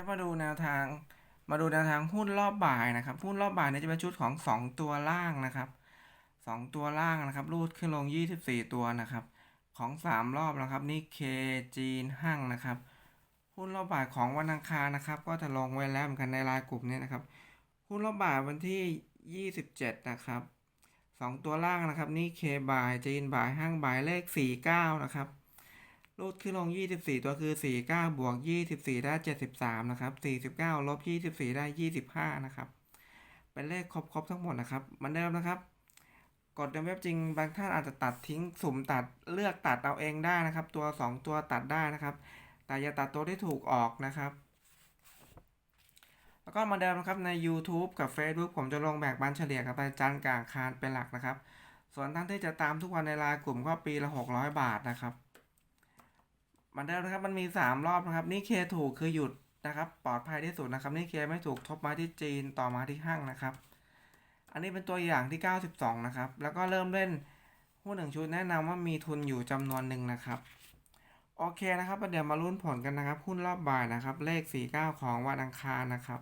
ครับมาดูแนวทาง มาดูแนวทางหุ้นรอบบ่ายนะครับ หุ้นรอบบ่ายเนี่ยจะเป็นชุดของ 2 ตัวล่างนะครับ 2 ตัวล่างนะครับ รูดขึ้นลง 24 ตัวนะครับ ของ 3 รอบนะครับนี่เคจีนห้างนะครับ หุ้นรอบบ่ายของวันอังคารนะครับ ก็จะลงไว้แล้วเหมือนกันในรายกลุ่มเนี้นะครับ หุ้นรอบบ่ายวันที่ 27 นะครับ 2 ตัวล่างนะครับนี่เคบ่ายจีนบ่ายห้างบ่ายเลข 49 นะครับ รูดขึ้นลง 24 ตัวคือ 49 บวก 24 ได้ 73 นะครับ 49 ลบ 24 ได้ 25 นะครับ เป็นเลขครบครบทั้งหมดนะครับเหมือนเดิมนะครับ กดในเว็บจริงบางท่านอาจจะตัดทิ้งสุ่มตัดเลือกตัดเอาเองได้นะครับ ตัว 2 ตัวตัดได้นะครับ แต่อย่าตัดตัวที่ถูกออกนะครับ แล้วก็มาเดิมนะครับใน YouTube กับ Facebook ผมจะลงแบ่งปันเฉลี่ยกับอาจารย์กลางคารเป็นหลักนะครับ ส่วนท่านที่จะตามทุกวันในรายกลุ่มก็ปีละ 600 บาทนะครับ มันได้นะครับมันมี 3 รอบนะครับ นี่เคถูกคือหยุดนะครับ ปลอดภัยที่สุดนะครับ นี่เคไม่ถูกทบมาที่จีนต่อมาที่ห้างนะครับ อันนี้เป็นตัวอย่างที่ 92 นะครับ แล้วก็เริ่มเล่นหุ้นหนึ่งชุดแนะนำว่ามีทุนอยู่จำนวนหนึ่งนะครับ โอเคนะครับเดี๋ยวมาลุ้นผลกันนะครับหุ้นรอบบ่ายนะครับ เลข 49 ของวันอังคารนะครับ